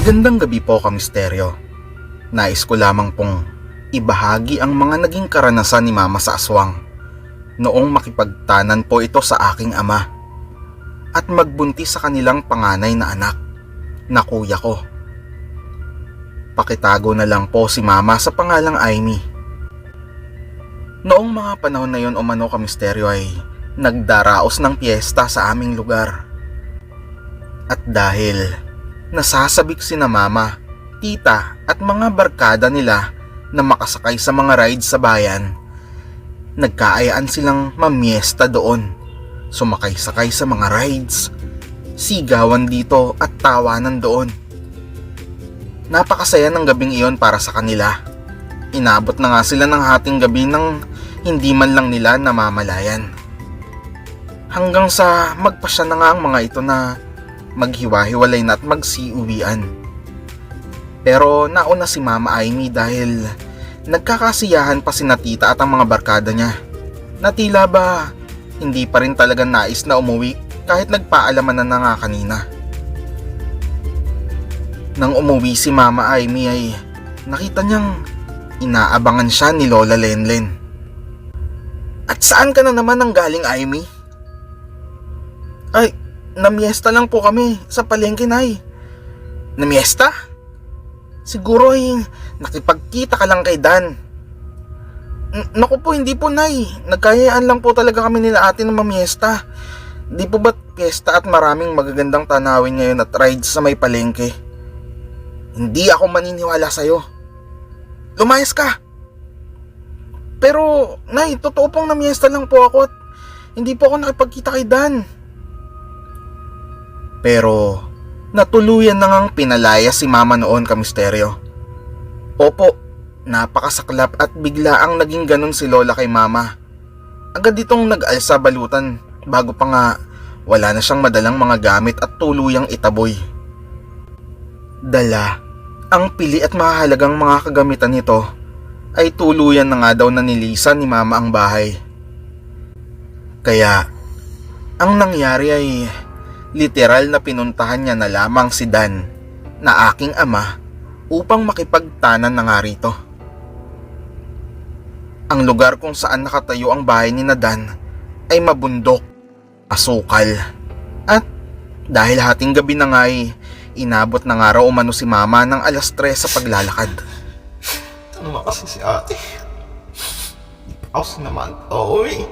Magandang gabi po kamisteryo. Nais ko lamang pong ibahagi ang mga naging karanasan ni Mama sa aswang noong makipagtanan po ito sa aking ama at magbuntis sa kanilang panganay na anak na kuya ko. Pakitago na lang po si Mama sa pangalang Aimee. Noong mga panahon na yon umano kamisteryo ay nagdaraos ng piyesta sa aming lugar. At dahil nasasabik si na mama, tita at mga barkada nila na makasakay sa mga rides sa bayan, nagkaayaan silang mamiesta doon. Sumakay-sakay sa mga rides, sigawan dito at tawanan doon. Napakasaya ng gabing iyon para sa kanila. Inabot na nga sila ng hating gabi ng hindi man lang nila namamalayan. Hanggang sa magpasya na nga ang mga ito na maghiwa-hiwalay na at magsiuwian. Pero nauna si Mama Aimee dahil nagkakasiyahan pa si Natita at ang mga barkada niya. Na tila ba hindi pa rin talaga nais na umuwi kahit nagpaalaman na na nga kanina. Nang umuwi si Mama Aimee ay nakita niyang inaabangan siya ni Lola Lenlen. At saan ka na naman ang galing Aimee? Ay, namiesta lang po kami sa palengke, Nay. Namiesta? Siguro ay nakipagkita ka lang kay Dan. Naku po, hindi po, Nay. Nagkayaan lang po talaga kami nila ate ng mamiesta. Di po ba't piyesta at maraming magagandang tanawin ngayon at rides sa may palengke? Hindi ako maniniwala sa'yo. Lumayas ka! Pero, Nay, totoo pong namiesta lang po ako at hindi po ako nakipagkita kay Dan. Pero natuluyan na ngang pinalaya si mama noon kamisteryo. Opo, napakasaklap at bigla ang naging ganun si lola kay mama. Agad ditong nag-alsa balutan bago pa nga wala na siyang madalang mga gamit at tuluyang itaboy. Dala, ang pili at mahalagang mga kagamitan nito ay tuluyan na nga daw na nilisan ni mama ang bahay. Kaya, ang nangyari ay literal na pinuntahan niya na lamang si Dan na aking ama upang makipagtanan na nga rito. Ang lugar kung saan nakatayo ang bahay ni Dan ay mabundok, asukal, at dahil hating gabi na nga ay inabot na nga raw umano si mama ng alas 3 sa paglalakad. Ano naman kasi si ate? House naman to eh.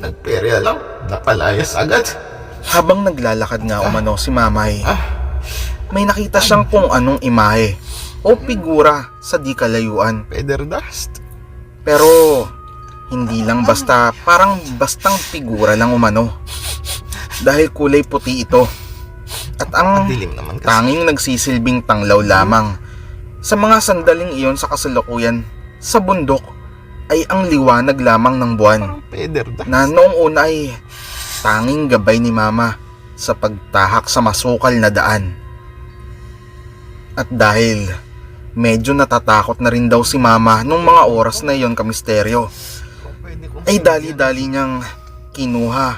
Nagperya lang, napalayas agad. Habang naglalakad nga umano si mama ay Ah, may nakita siyang kung anong imahe o figura sa di kalayuan. feather dust. Pero hindi lang basta parang bastang figura lang umano. Dahil kulay puti ito. At ang Madilim naman kasi. tanging nagsisilbing tanglaw lamang sa mga sandaling iyon sa kasalukuyan sa bundok ay ang liwanag lamang ng buwan feather dust. na noong una ay tanging gabay ni mama sa pagtahak sa masukal na daan. At dahil medyo natatakot na rin daw si mama nung mga oras na iyon kamisteryo, ay dali-dali niyang kinuha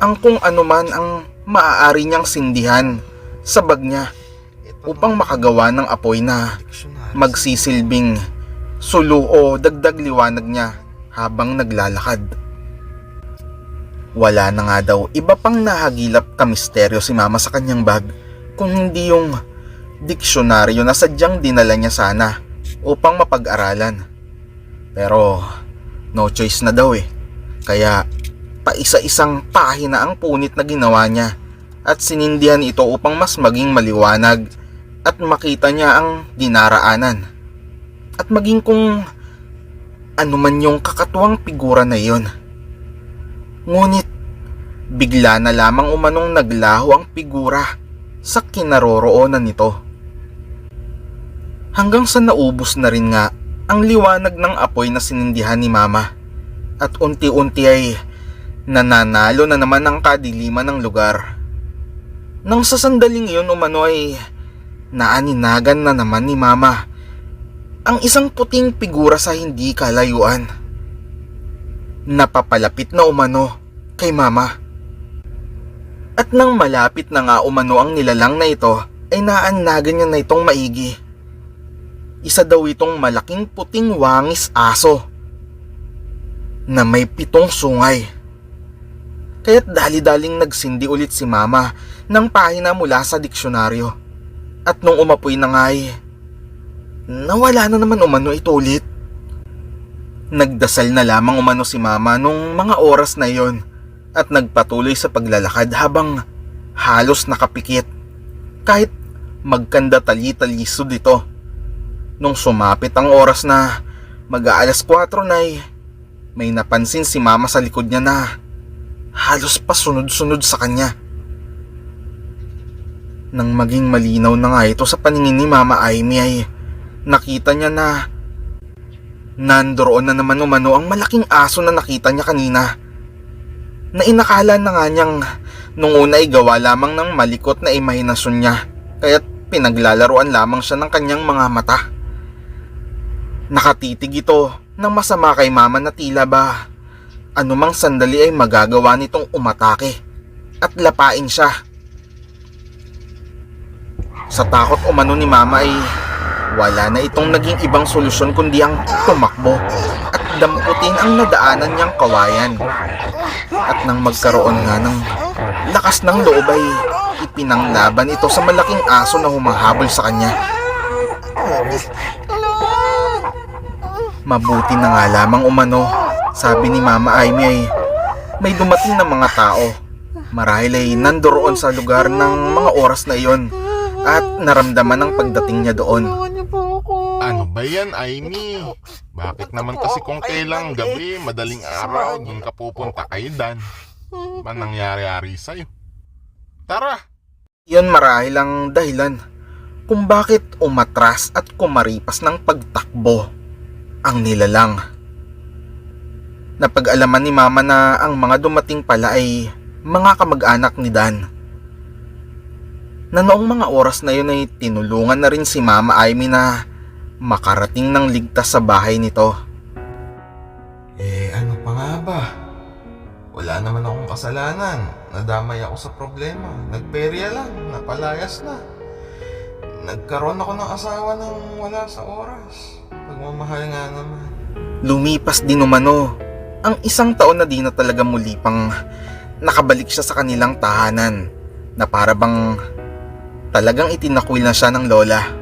ang kung ano man ang maaari niyang sindihan sa bag niya upang makagawa ng apoy na magsisilbing sulu o dagdag liwanag niya habang naglalakad. Wala na nga daw iba pang nahagilap ka misteryo si mama sa kanyang bag kung hindi yung diksyonaryo na sadyang dinala niya sana upang mapag-aralan. Pero no choice na daw eh. Kaya paisa-isang pahina ang punit na ginawa niya at sinindihan ito upang mas maging maliwanag at makita niya ang dinaraanan. At maging kung ano man yung kakatuwang figura na iyon. Ngunit bigla na lamang umanong naglaho ang figura sa kinaroroonan nito. Hanggang sa naubos na rin nga ang liwanag ng apoy na sinindihan ni mama at unti-unti ay nananalo na naman ang kadiliman ng lugar. Nang sa sandaling iyon umano ay naaninagan na naman ni mama ang isang puting figura sa hindi kalayuan. Napapalapit na umano kay mama. At nang malapit na nga umano ang nilalang na ito, ay naanlagan niya na itong maigi. Isa daw itong malaking puting wangis aso na may pitong sungay. Kaya't dali-daling nagsindi ulit si mama ng pahina mula sa diksyonaryo. At nung umapoy na nga ay, nawala na naman umano ito ulit. Nagdasal na lamang umano si mama nung mga oras na yon at nagpatuloy sa paglalakad habang halos nakapikit. Kahit magkanda tali-talisod ito. Nung sumapit ang oras na mag-aalas 4 na may napansin si mama sa likod niya na halos pa sunod-sunod sa kanya. Nang maging malinaw na nga ito sa paningin ni Mama Amy ay nakita niya na nandoroon na naman umano ang malaking aso na nakita niya kanina. Na inakala na nga niyang nung una ay gawa lamang ng malikot na imahinasyon niya kaya't pinaglalaruan lamang siya ng kanyang mga mata. Nakatitig ito ng masama kay mama na tila ba anumang sandali ay magagawa nitong umatake at lapain siya. Sa takot umano ni mama ay wala na itong naging ibang solusyon kundi ang tumakbo at damputin ang nadaanan niyang kawayan. At nang magkaroon nga ng lakas ng loob ay ipinanglaban ito sa malaking aso na humahabol sa kanya. Mabuti na nga lamang umano, sabi ni Mama Amy ay may dumating na mga tao. Marahil ay nandoroon sa lugar ng mga oras na iyon at naramdaman ang pagdating niya doon. Ba yan, Amy? Bakit naman kasi kung kailang gabi, madaling araw, dun ka pupunta kay Dan? Ba nangyari-ari sa'yo? Tara! Iyon marahil ang dahilan kung bakit umatras at kumaripas ng pagtakbo ang nilalang. Napag-alaman ni Mama na ang mga dumating pala ay mga kamag-anak ni Dan. Na noong mga oras na yun ay tinulungan na rin si Mama Amy na makarating ng ligtas sa bahay nito. Eh, ano pa nga ba? Wala naman akong kasalanan. Nadamay ako sa problema. Nagperya lang. Napalayas na. Nagkaroon ako ng asawa ng wala sa oras. Pagmamahal nga naman. Lumipas din umano ang isang taon na di na talaga muli pang nakabalik siya sa kanilang tahanan na para bang talagang itinakwil na siya ng lola.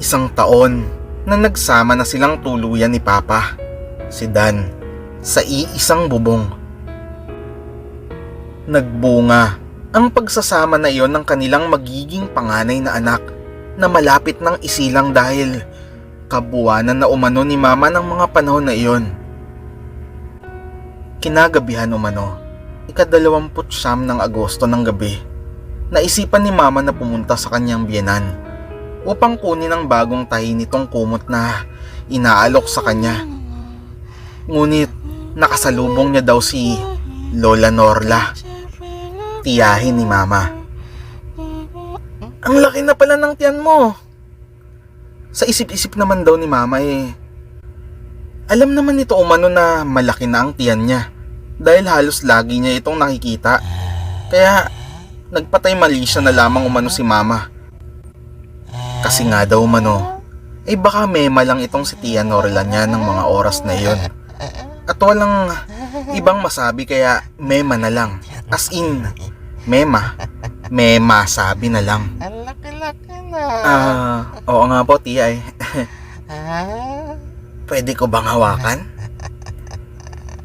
Isang taon na nagsama na silang tuluyan ni Papa, si Dan, sa iisang bubong. Nagbunga ang pagsasama na iyon ng kanilang magiging panganay na anak na malapit ng isilang dahil kabuwanan na umano ni mama ng mga panahon na iyon. Kinagabihan umano, ikadalawamput siyam ng Agosto ng gabi, naisipan ni mama na pumunta sa kanyang biyenan upang kunin ang bagong tahi nitong kumot na inaalok sa kanya. Ngunit nakasalubong niya daw si Lola Norla, tiyahin ni mama. Ang laki na pala ng tiyan mo. Sa isip-isip naman daw ni mama eh, alam naman nito umano na malaki na ang tiyan niya dahil halos lagi niya itong nakikita. Kaya nagpatay mali siya na lamang umano si mama. Kasi nga daw umano, ay baka mema lang itong si Tia Norla niya ng mga oras na iyon. At walang ibang masabi kaya mema na lang. As in, mema. Mema sabi na lang. Ang laki-laki na. Ah, oo nga po Tia eh. Pwede ko bang hawakan?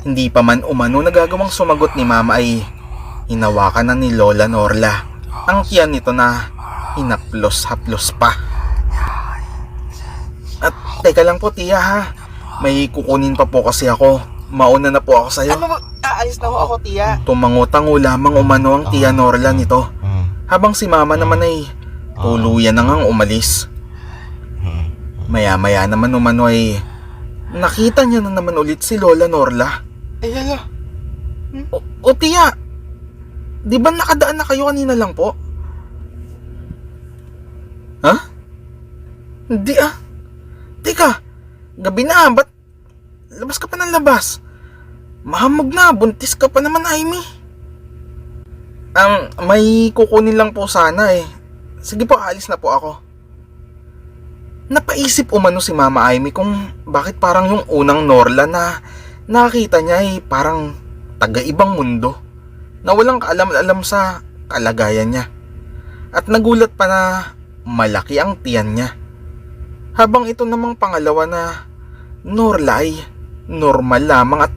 Hindi pa man umano nagagawang sumagot ni mama ay hinawakan na ni Lola Norla ang tiyan nito na hinaplos-haplos pa. Teka lang po tiya ha, may kukunin pa po kasi ako. Mauna na po ako sa'yo. Ano ba? Aalis na ho ako, tiya. Tumangutango lamang umano ang tiya Norla nito. Hmm. Habang si mama naman ay tuluyan na ngang umalis. Hmm. Maya-maya naman umano ay nakita niya na naman ulit si Lola Norla. Ay, hala. O, o tiya, di ba nakadaan na kayo kanina lang po? Ha? Hindi ah. Teka, gabi na, ba't labas ka pa ng labas? Mahamog na, buntis ka pa naman, Amy. Um, may kukunin lang po sana eh. Sige po, alis na po ako. Napaisip umano si Mama Amy kung bakit parang yung unang Norla na nakita niya ay parang taga-ibang mundo na walang kaalam-alam sa kalagayan niya. At nagulat pa na malaki ang tiyan niya. Habang ito namang pangalawa na Norla ay normal lamang at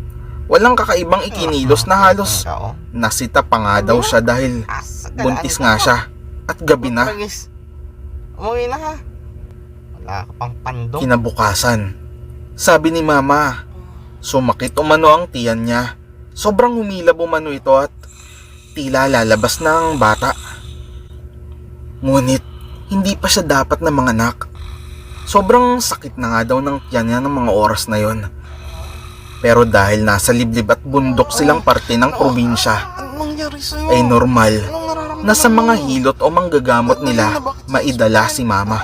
walang kakaibang ikinilos na halos nasita pa nga daw siya dahil buntis na, nga siya at gabi na. Umuwi na ha. Wala ka pang pandong. kinabukasan. Sabi ni mama, sumakit umano ang tiyan niya. Sobrang humilab umano ito at tila lalabas ng bata. Ngunit, hindi pa siya dapat na manganak. Sobrang sakit na nga daw ng tiyan niya ng mga oras na yon. Pero dahil nasa liblib at bundok silang parte ng probinsya, ay normal na sa mga hilot o manggagamot nila maidala si mama.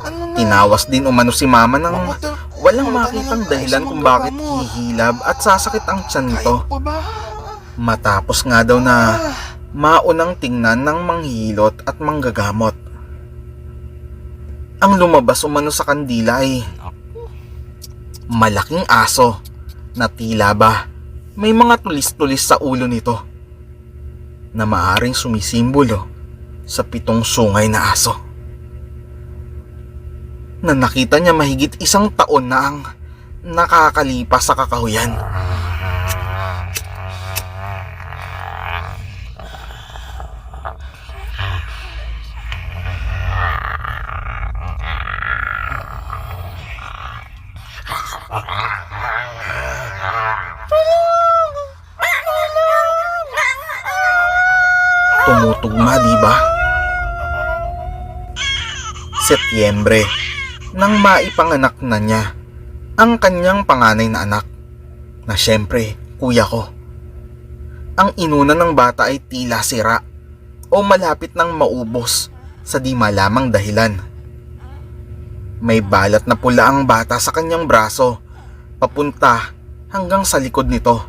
Ano na? Tinawas din umano si mama ng walang makitang dahilan kung bakit hihilab at sasakit ang tiyan nito. Matapos nga daw na Ah, maunang tingnan ng manghilot at manggagamot. Ang lumabas umano sa kandila ay malaking aso na tila ba may mga tulis-tulis sa ulo nito na maaring sumisimbolo sa pitong sungay na aso. Na nakita niya mahigit isang taon na ang nakakalipas sa kakahuyan. Tumutugma, di ba? Setyembre, nang maipanganak na niya ang kanyang panganay na anak, na syempre, kuya ko. Ang inuna ng bata ay tila sira o malapit ng maubos sa di malamang dahilan. May balat na pula ang bata sa kanyang braso, papunta hanggang sa likod nito.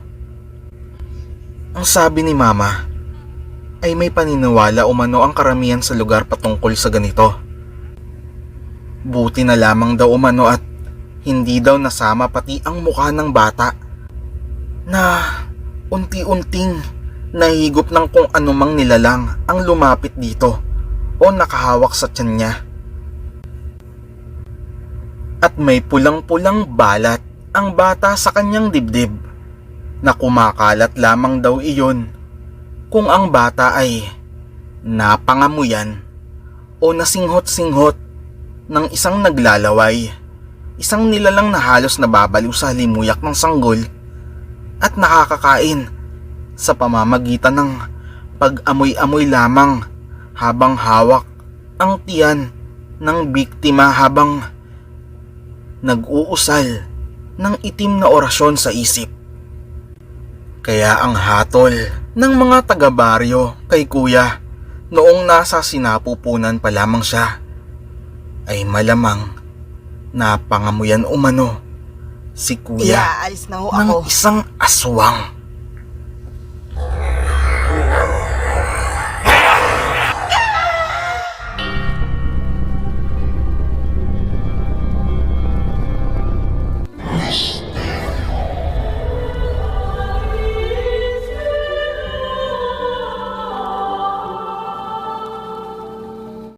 Ang sabi ni mama, ay may paniniwala umano ang karamihan sa lugar patungkol sa ganito. Buti na lamang daw umano at hindi daw nasama pati ang mukha ng bata na unti-unting nahigop ng kung anumang nilalang ang lumapit dito o nakahawak sa tiyan niya. At may pulang-pulang balat ang bata sa kanyang dibdib na kumakalat lamang daw iyon kung ang bata ay napangamuyan o nasinghot-singhot ng isang naglalaway, isang nilalang na halos nababaliw sa halimuyak ng sanggol at nakakakain sa pamamagitan ng pag-amoy-amoy lamang habang hawak ang tiyan ng biktima habang nag-uusal ng itim na orasyon sa isip. Kaya ang hatol ng mga taga-baryo kay kuya noong nasa sinapupunan pa lamang siya ay malamang napangamuyan umano si kuya alis na ako. ng isang aswang.